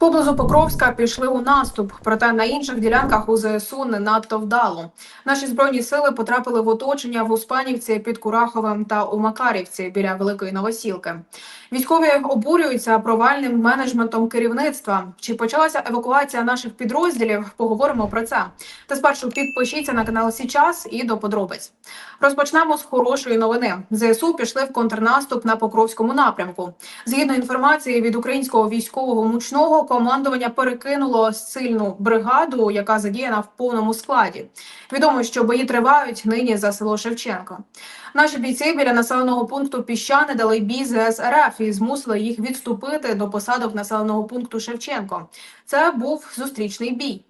Поблизу Покровська пішли у наступ, проте на інших ділянках у ЗСУ не надто вдало. Наші збройні сили потрапили в оточення в Успанівці під Кураховим та у Макарівці біля Великої Новосілки. Військові обурюються провальним менеджментом керівництва. Чи почалася евакуація наших підрозділів? Поговоримо про це. Та спершу підпишіться на канал Січас і до подробиць. Розпочнемо з хорошої новини. ЗСУ пішли в контрнаступ на Покровському напрямку. Згідно інформації від українського військового мучного, командування перекинуло сильну бригаду, яка задіяна в повному складі. Відомо, що бої тривають нині за село Шевченко. Наші бійці біля населеного пункту Піщани дали бій з РФ і змусили їх відступити до посадок населеного пункту Шевченко. Це був зустрічний бій.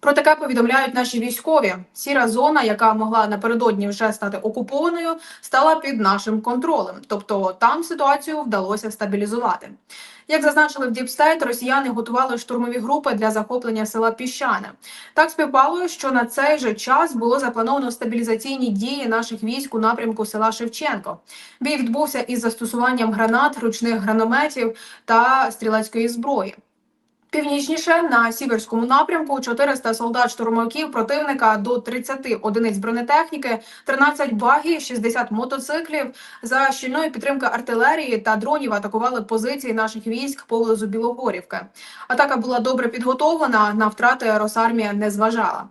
Про таке повідомляють наші військові. Сіра зона, яка могла напередодні вже стати окупованою, стала під нашим контролем. Тобто там ситуацію вдалося стабілізувати. Як зазначили в Діпстейт, росіяни готували штурмові групи для захоплення села Піщане. Так співпало, що на цей же час було заплановано стабілізаційні дії наших військ у напрямку села Шевченко. Бій відбувся із застосуванням гранат, ручних гранометів та стрілецької зброї. Північніше на сіверському напрямку 400 солдат-штурмовиків противника до 30 одиниць бронетехніки, 13 багів, 60 мотоциклів за щільної підтримки артилерії та дронів атакували позиції наших військ поблизу Білогорівки. Атака була добре підготовлена. На втрати Росармія не зважала.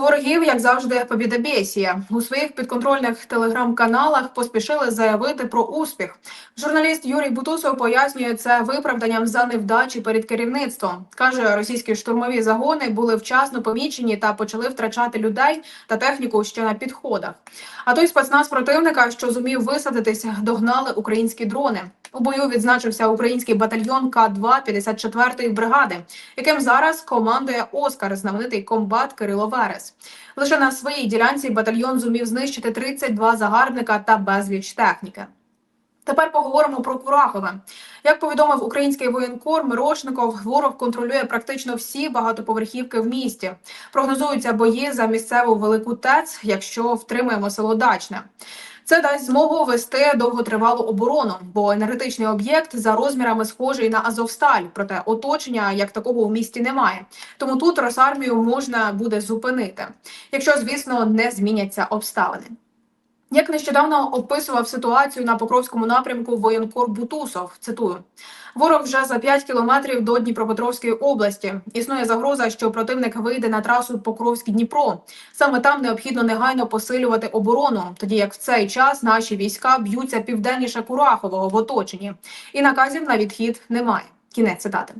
Ворогів, як завжди, побідобєсія. у своїх підконтрольних телеграм-каналах поспішили заявити про успіх. Журналіст Юрій Бутусов пояснює це виправданням за невдачі перед керівництвом. каже, російські штурмові загони були вчасно помічені та почали втрачати людей та техніку ще на підходах. А той спецназ противника, що зумів висадитися, догнали українські дрони. У бою відзначився український батальйон К-2 54-ї бригади, яким зараз командує Оскар, знаменитий комбат Кирило Верес. Лише на своїй ділянці батальйон зумів знищити 32 загарбника та безліч техніки. Тепер поговоримо про Курахове. Як повідомив український воєнкор Мирошников, ворог контролює практично всі багатоповерхівки в місті. Прогнозуються бої за місцеву велику ТЕЦ, якщо втримаємо село Дачне. Це дасть змогу вести довготривалу оборону, бо енергетичний об'єкт за розмірами схожий на Азовсталь, проте оточення як такого у місті немає. Тому тут Росармію можна буде зупинити, якщо звісно не зміняться обставини. Як нещодавно описував ситуацію на Покровському напрямку воєнкор Бутусов, цитую. Ворог вже за 5 кілометрів до Дніпропетровської області. Існує загроза, що противник вийде на трасу Покровськ Дніпро. Саме там необхідно негайно посилювати оборону, тоді як в цей час наші війська б'ються південніше Курахового в оточенні, і наказів на відхід немає. Кінець цитати.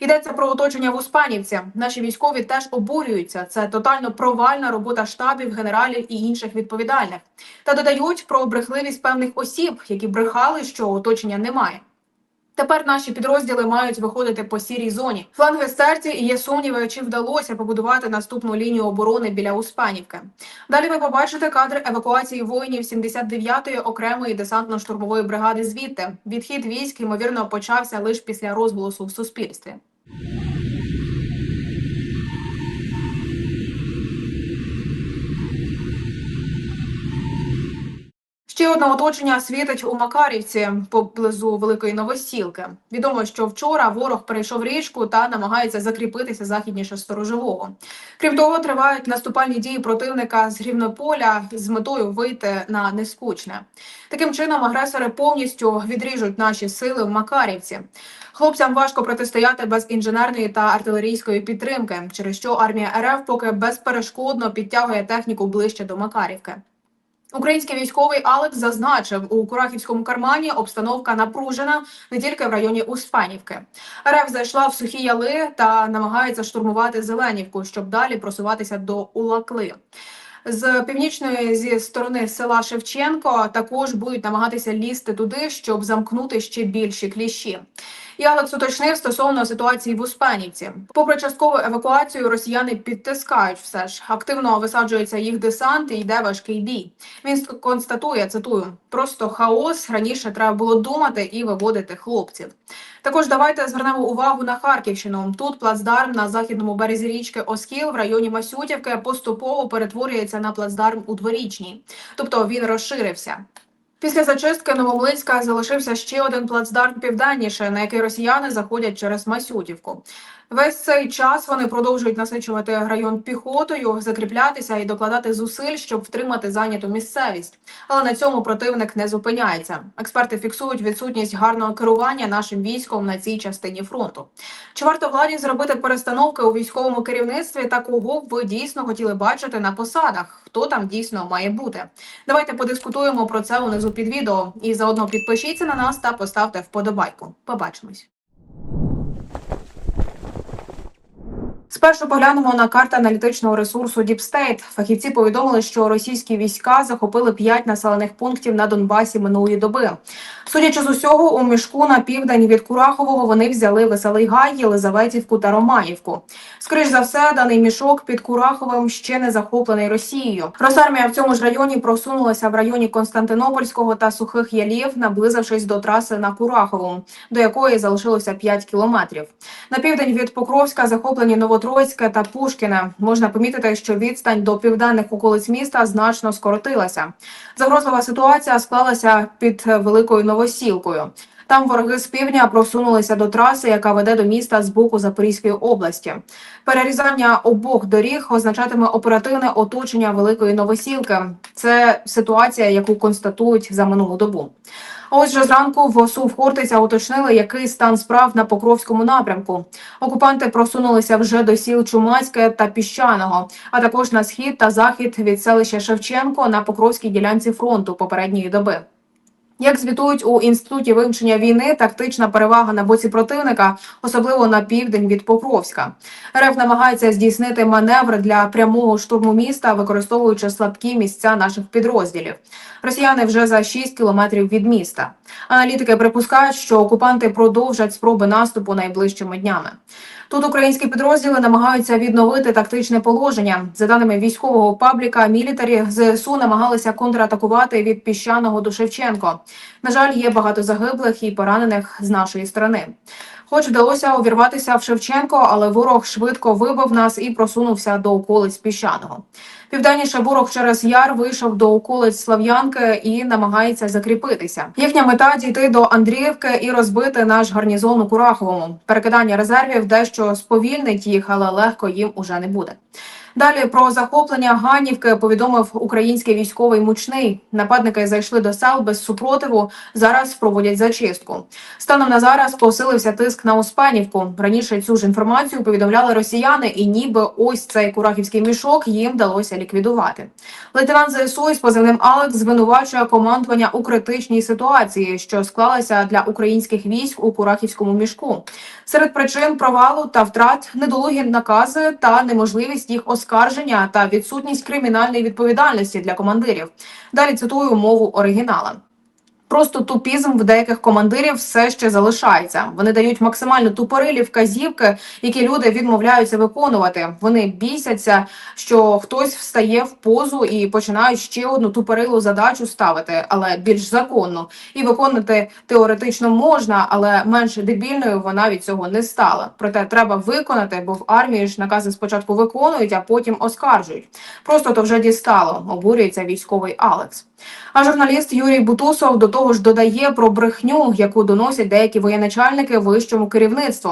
Йдеться про оточення в Успанівці. Наші військові теж обурюються. Це тотально провальна робота штабів, генералів і інших відповідальних. Та додають про брехливість певних осіб, які брехали, що оточення немає. Тепер наші підрозділи мають виходити по сірій зоні. Фланги стерті і є сумніви, чи вдалося побудувати наступну лінію оборони біля Успанівки. Далі ви побачите кадри евакуації воїнів 79-ї окремої десантно-штурмової бригади. Звідти відхід військ ймовірно почався лише після розголосу в суспільстві. Ще одне оточення світить у Макарівці поблизу Великої Новосілки. Відомо, що вчора ворог перейшов річку та намагається закріпитися західніше сторожового. Крім того, тривають наступальні дії противника з Рівнополя з метою вийти на нескучне. Таким чином агресори повністю відріжуть наші сили в Макарівці. Хлопцям важко протистояти без інженерної та артилерійської підтримки, через що армія РФ поки безперешкодно підтягує техніку ближче до Макарівки. Український військовий Алекс зазначив, у Курахівському кармані обстановка напружена не тільки в районі Успанівки. РФ зайшла в сухі яли та намагається штурмувати Зеленівку, щоб далі просуватися до Улакли. З північної зі сторони села Шевченко також будуть намагатися лізти туди, щоб замкнути ще більші кліщі. І Алекс уточнив стосовно ситуації в Успенівці. Попри часткову евакуацію, росіяни підтискають все ж активно висаджується їх десант і йде важкий бій. Він констатує цитую: просто хаос раніше треба було думати і виводити хлопців. Також давайте звернемо увагу на Харківщину. Тут плацдарм на західному березі річки Оскіл в районі Масютівки поступово перетворюється на плацдарм у дворічній, тобто він розширився. Після зачистки Новомлинська залишився ще один плацдарм південніше, на який росіяни заходять через Масютівку. Весь цей час вони продовжують насичувати район піхотою, закріплятися і докладати зусиль, щоб втримати зайняту місцевість. Але на цьому противник не зупиняється. Експерти фіксують відсутність гарного керування нашим військом на цій частині фронту. Чи варто владі зробити перестановки у військовому керівництві та кого б ви дійсно хотіли бачити на посадах? Хто там дійсно має бути? Давайте подискутуємо про це унизу під відео. І заодно підпишіться на нас та поставте вподобайку. Побачимось. Спершу поглянемо на карту аналітичного ресурсу State. Фахівці повідомили, що російські війська захопили п'ять населених пунктів на Донбасі минулої доби. Судячи з усього, у мішку на південь від Курахового вони взяли Веселий Гай, Єлизаветівку та Ромаївку. Скоріш за все, даний мішок під Кураховим ще не захоплений Росією. Росармія в цьому ж районі просунулася в районі Константинопольського та Сухих Ялів, наблизившись до траси на Кураховому, до якої залишилося 5 кілометрів. На південь від Покровська захоплені Новотроїцьке та Пушкіне. Можна помітити, що відстань до південних околиць міста значно скоротилася. Загрозлива ситуація склалася під великою новосілкою. Там вороги з півдня просунулися до траси, яка веде до міста з боку Запорізької області. Перерізання обох доріг означатиме оперативне оточення великої новосілки. Це ситуація, яку констатують за минулу добу. А ось же зранку в ОСУ в Хортиця уточнили, який стан справ на Покровському напрямку. Окупанти просунулися вже до сіл Чумацьке та Піщаного, а також на схід та захід від селища Шевченко на Покровській ділянці фронту попередньої доби. Як звітують у інституті вивчення війни, тактична перевага на боці противника, особливо на південь від Покровська. РФ намагається здійснити маневр для прямого штурму міста, використовуючи слабкі місця наших підрозділів. Росіяни вже за 6 кілометрів від міста. Аналітики припускають, що окупанти продовжать спроби наступу найближчими днями. Тут українські підрозділи намагаються відновити тактичне положення. За даними військового пабліка, мілітарі ЗСУ намагалися контратакувати від піщаного до Шевченко. На жаль, є багато загиблих і поранених з нашої сторони. Хоч вдалося увірватися в Шевченко, але ворог швидко вибив нас і просунувся до околиць піщаного. Південніше ворог через яр вийшов до околиць Слав'янки і намагається закріпитися. Їхня мета дійти до Андріївки і розбити наш гарнізон у Кураховому. Перекидання резервів дещо сповільнить їх, але легко їм уже не буде. Далі про захоплення Ганівки повідомив український військовий мучний. Нападники зайшли до сел без супротиву. Зараз проводять зачистку. Станом на зараз посилився тиск на Успенівку. Раніше цю ж інформацію повідомляли росіяни, і ніби ось цей курахівський мішок їм вдалося ліквідувати. Лейтенант ЗСУ із позивним Алекс звинувачує командування у критичній ситуації, що склалася для українських військ у Курахівському мішку. Серед причин провалу та втрат недолугі накази та неможливість їх оскарження та відсутність кримінальної відповідальності для командирів. Далі цитую мову оригінала. Просто тупізм в деяких командирів все ще залишається. Вони дають максимально тупорилі вказівки, які люди відмовляються виконувати. Вони бісяться, що хтось встає в позу і починають ще одну тупорилу задачу ставити, але більш законно. І виконати теоретично можна, але менш дебільною вона від цього не стала. Проте треба виконати, бо в армії ж накази спочатку виконують, а потім оскаржують. Просто то вже дістало. Обурюється військовий Алекс. А журналіст Юрій Бутусов до того ж додає про брехню, яку доносять деякі воєначальники вищому керівництву.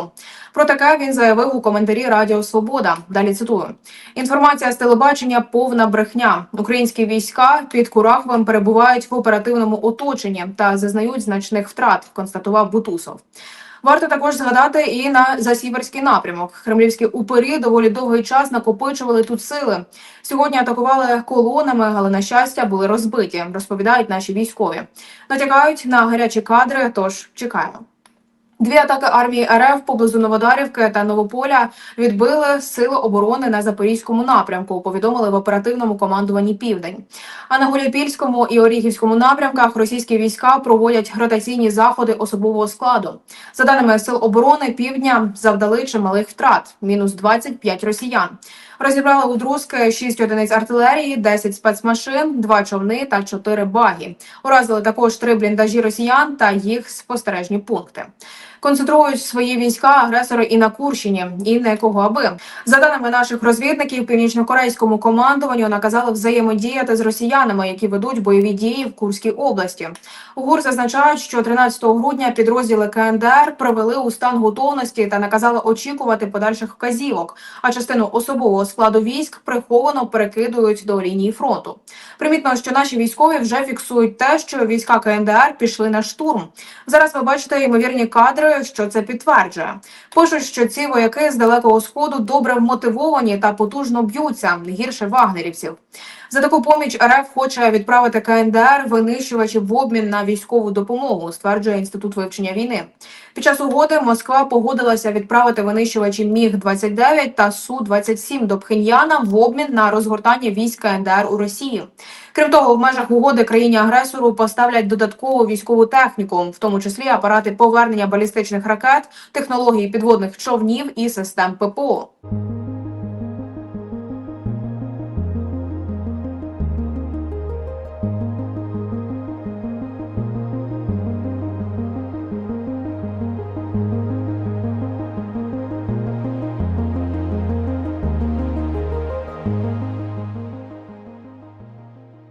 Про таке він заявив у коментарі Радіо Свобода. Далі цитую: інформація з телебачення повна брехня. Українські війська під Кураховим перебувають в оперативному оточенні та зазнають значних втрат. Констатував Бутусов. Варто також згадати і на засіверський напрямок. Кремлівські упирі доволі довгий час накопичували тут сили. Сьогодні атакували колонами, але на щастя були розбиті. Розповідають наші військові. Натякають на гарячі кадри. Тож чекаємо. Дві атаки армії РФ поблизу Новодарівки та Новополя відбили сили оборони на запорізькому напрямку. Повідомили в оперативному командуванні Південь. А на Гуляйпільському і Оріхівському напрямках російські війська проводять ротаційні заходи особового складу. За даними сил оборони, півдня завдали чималих втрат мінус 25 росіян. Розібрали у друзки 6 одиниць артилерії, 10 спецмашин, 2 човни та 4 баги. Уразили також 3 бліндажі росіян та їх спостережні пункти. Концентрують свої війська агресори і на Курщині, і не кого аби. За даними наших розвідників, північнокорейському командуванню наказали взаємодіяти з росіянами, які ведуть бойові дії в Курській області. ГУР зазначають, що 13 грудня підрозділи КНДР привели у стан готовності та наказали очікувати подальших вказівок. А частину особового складу військ приховано перекидують до лінії фронту. Примітно, що наші військові вже фіксують те, що війська КНДР пішли на штурм. Зараз ви бачите ймовірні кадри, що це підтверджує. Пишуть, що ці вояки з далекого сходу добре вмотивовані та потужно б'ються не гірше вагнерівців. За таку поміч РФ хоче відправити КНДР винищувачів в обмін на військову допомогу, стверджує інститут вивчення війни. Під час угоди Москва погодилася відправити винищувачі Міг 29 та Су 27 до Пхеньяна в обмін на розгортання військ КНДР у Росії. Крім того, в межах угоди країні агресору поставлять додаткову військову техніку, в тому числі апарати повернення балістичних ракет, технології підводних човнів і систем ППО.